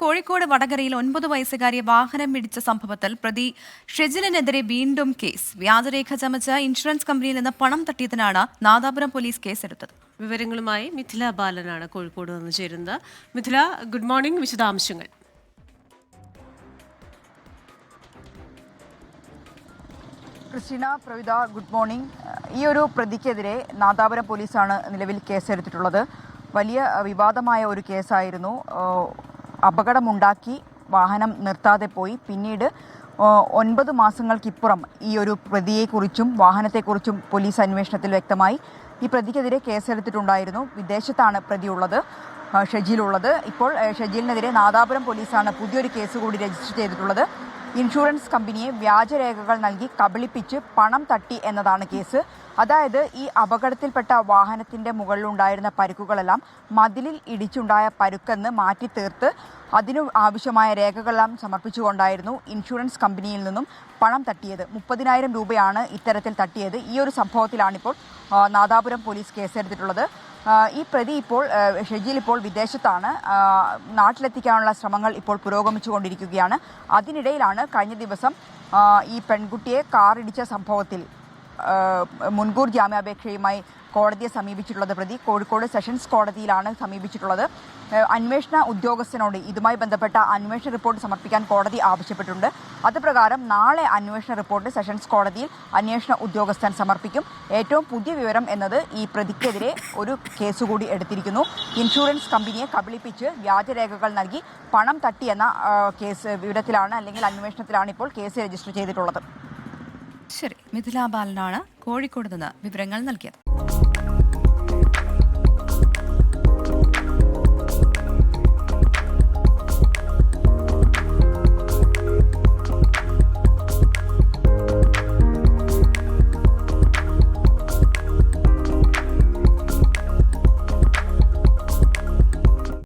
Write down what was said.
കോഴിക്കോട് വടകരയിൽ ഒൻപത് വയസ്സുകാരിയെ വാഹനം ഇടിച്ച സംഭവത്തിൽ പ്രതി ഷെജിലിനെതിരെ വീണ്ടും കേസ്. വ്യാജരേഖ ചമച്ച് ഇൻഷുറൻസ് കമ്പനിയിൽ നിന്ന് പണം തട്ടിയതിനാണ് നാദാപുരം പോലീസ് കേസെടുത്തത്. വിവരങ്ങളുമായി മിഥില ബാലനാണ് കോഴിക്കോട് നിന്ന് ചേരുന്നത്. മിഥില ഗുഡ് മോർണിംഗ് വിശദാംശങ്ങൾ. ക്രിസ്റ്റീന പ്രവിത ഗുഡ് മോർണിംഗ് ഈ ഒരു പ്രതിക്കെതിരെ നാദാപുരം പോലീസാണ് നിലവിൽ കേസെടുത്തിട്ടുള്ളത്. വലിയ വിവാദമായ ഒരു കേസായിരുന്നു. അപകടമുണ്ടാക്കി വാഹനം നിർത്താതെ പോയി. പിന്നീട് ഒൻപത് മാസങ്ങൾക്കിപ്പുറം ഈ ഒരു പ്രതിയെക്കുറിച്ചും വാഹനത്തെക്കുറിച്ചും പോലീസ് അന്വേഷണത്തിൽ വ്യക്തമായി ഈ പ്രതിക്കെതിരെ കേസെടുത്തിട്ടുണ്ടായിരുന്നു. വിദേശത്താണ് പ്രതിയുള്ളത് ഷജീലുള്ളത്. ഇപ്പോൾ ഷെജിലിനെതിരെ നാദാപുരം പോലീസാണ് പുതിയൊരു കേസ് കൂടി രജിസ്റ്റർ ചെയ്തിട്ടുള്ളത്. ഇൻഷുറൻസ് കമ്പനിയെ വ്യാജരേഖകൾ നൽകി കബളിപ്പിച്ച് പണം തട്ടി എന്നതാണ് കേസ്. അതായത് ഈ അപകടത്തിൽപ്പെട്ട വാഹനത്തിന്റെ മുകളിലുണ്ടായിരുന്ന പരുക്കുകളെല്ലാം മതിലിൽ ഇടിച്ചുണ്ടായ പരുക്കെന്ന് മാറ്റി തീർത്ത് അതിനു ആവശ്യമായ രേഖകളെല്ലാം സമർപ്പിച്ചുകൊണ്ടായിരുന്നു ഇൻഷുറൻസ് കമ്പനിയിൽ നിന്നും പണം തട്ടിയത്. മുപ്പതിനായിരം രൂപയാണ് ഇത്തരത്തിൽ തട്ടിയത്. ഈ ഒരു സംഭവത്തിലാണിപ്പോൾ നാദാപുരം പോലീസ് കേസെടുത്തിട്ടുള്ളത്. ഈ പ്രതി ഇപ്പോൾ ഷെജീൽ ഇപ്പോൾ വിദേശത്താണ്. നാട്ടിലെത്തിക്കാനുള്ള ശ്രമങ്ങൾ ഇപ്പോൾ പുരോഗമിച്ചുകൊണ്ടിരിക്കുകയാണ്. അതിനിടയിലാണ് കഴിഞ്ഞ ദിവസം ഈ പെൺകുട്ടിയെ കാറിടിച്ച സംഭവത്തിൽ. മുൻകൂർ ജാമ്യാപേക്ഷയുമായി കോടതിയെ സമീപിച്ചിട്ടുള്ളത് പ്രതി കോഴിക്കോട് സെഷൻസ് കോടതിയിലാണ് സമീപിച്ചിട്ടുള്ളത്. അന്വേഷണ ഉദ്യോഗസ്ഥനോട് ഇതുമായി ബന്ധപ്പെട്ട അന്വേഷണ റിപ്പോർട്ട് സമർപ്പിക്കാൻ കോടതി ആവശ്യപ്പെട്ടിട്ടുണ്ട്. അത് പ്രകാരം നാളെ അന്വേഷണ റിപ്പോർട്ട് സെഷൻസ് കോടതിയിൽ അന്വേഷണ ഉദ്യോഗസ്ഥൻ സമർപ്പിക്കും. ഏറ്റവും പുതിയ വിവരം എന്നത് ഈ പ്രതിക്കെതിരെ ഒരു കേസ് കൂടി എടുത്തിരിക്കുന്നു. ഇൻഷുറൻസ് കമ്പനിയെ കബളിപ്പിച്ച് വ്യാജരേഖകൾ നൽകി പണം തട്ടിയെന്ന കേസ് വിവരത്തിലാണ് അല്ലെങ്കിൽ അന്വേഷണത്തിലാണ് ഇപ്പോൾ കേസ് രജിസ്റ്റർ ചെയ്തിട്ടുള്ളത്. ശരി. മിഥില ബാലനാണ് കോഴിക്കോട് നിന്ന് വിവരങ്ങൾ നൽകിയത്.